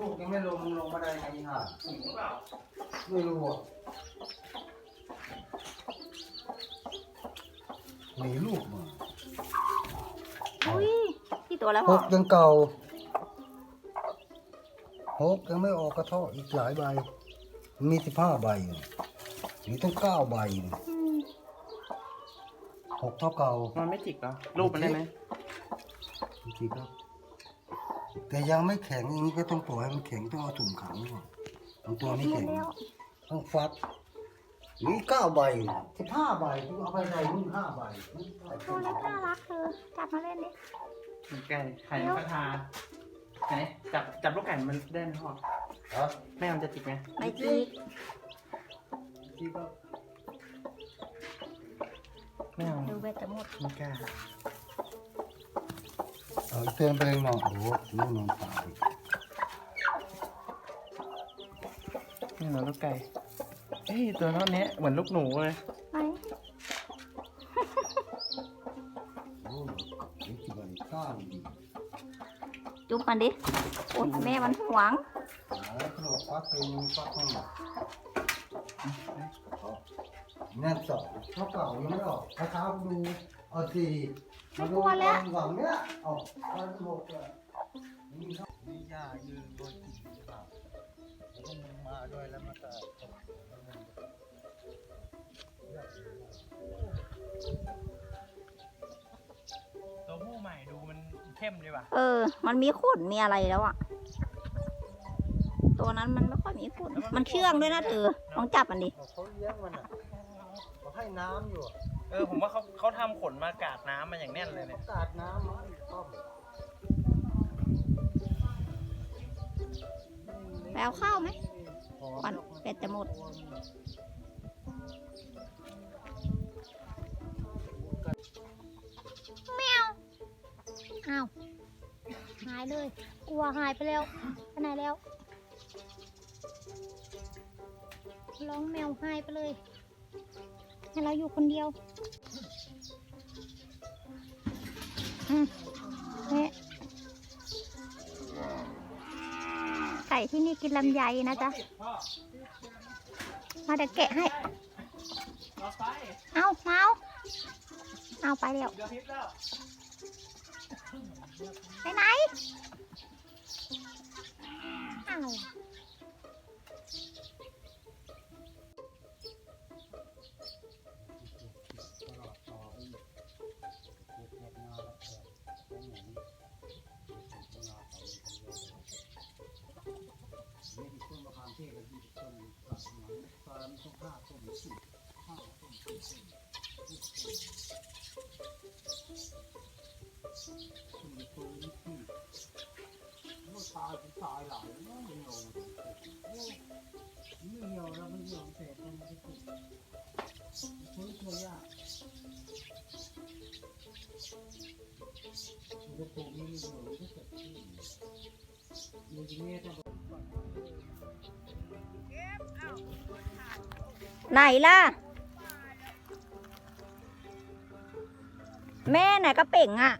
ลูกยังไม่ลงลงมาได้ไงอีห่าถึงหรือเปล่าไม่รู้อะหนีลูกมาอุ้ยกี่ตัวแล้วหพ่อกยังเก่าหกยังไม่ออกกระเทาะอีกหลายใบ มีสิบห้าใบอยู่มีต้องเก้าใบอยู่อืมหกเท่าเก่ามันไม่จิกเหรอรูปมันได้ไหมจริงๆครับ แต่ยังไม่แข็งอย่างนี้ก็ต้องปล่อยให้มันแข็งต้องเอาถุงขังก่อนบางตัวไม่หมดแข็งแล้วต้องฟัดนี่เก้าใบสิบห้าใบต้องเอาไปใส่รุ่นห้าใบตัวเล็กน่ารักเธอจับมาเล่นดิมีไก่ไข่นกกระทาไหนจับจับลูกไก่มันได้ไหมพ่อครับแม่มันจะจิกไหมไม่จีกที่ก็ไม่เอาดูเบ็ดจะหมดไม่กล้า เอาเตือนไปเลยนอนโอ้โหนี่นอนตายนี่เหรอลูกไก่เอ้ยตัวน้องเนี้ยเหมือนลูกหนูเลยไปโอ้ยนี่กี่ใบเก้าดีจุ๊บมันดิโอ้ยแม่มันหวงแล้วขนมฟักเป็นฟักข้างหลังนั่นสองเท่าเก่ายังไม่ออกถ้าเท้าดู เอาสี่มาดูตอนหวังเนี้ยออกตอนหกอะนี่ครับนี่ยายืนบนกิ่งครับแล้วก็มันมาด้วยแล้วมันก็ตกแล้วมันก็ตัวผู้ใหม่ดูมันเข้มดีว่ะ เออ มันมีขนมีอะไรแล้วอะตัวนั้นมันไม่ค่อยมีขนมันเชื่องด้วยนะเธอลองจับมันดิเขาเลี้ยงมันอะเขาให้น้ำอยู่อะ เออผมว่าเขาเขาทำขนมากาดน้ำมาอย่างแน่นเลยเนี่ย กาดน้ำมันต้มไปเอาข้าวไหมก่อนเป็ดจะหมด แมวอ้าว หายเลย กลัวหายไปแล้วไปไหนแล้ว ร้องแมวหายไปเลย ให้เราอยู่คนเดียวอืมเนี่ไก่ที่นี่กินลำไยนะจ๊ะ มาเดี๋ยวแกะให้เราเอาเมาเอาไปเดี๋ยวพิษแล้วไปไหน ต้นสิบต้นทุกต้นคุณมีคนที่ที่เมื่อตายถึงตายหลายไม่เหี่ยวโอ้ไม่เหี่ยวแล้วไม่เหี่ยวเศษมันไม่ติดใช้ตัวยากมันจะปลูกนี่มันก็เกิดขึ้นมันจะเนี่ยต้องไหนล่ะ แม่ไหนก็เป่งอะ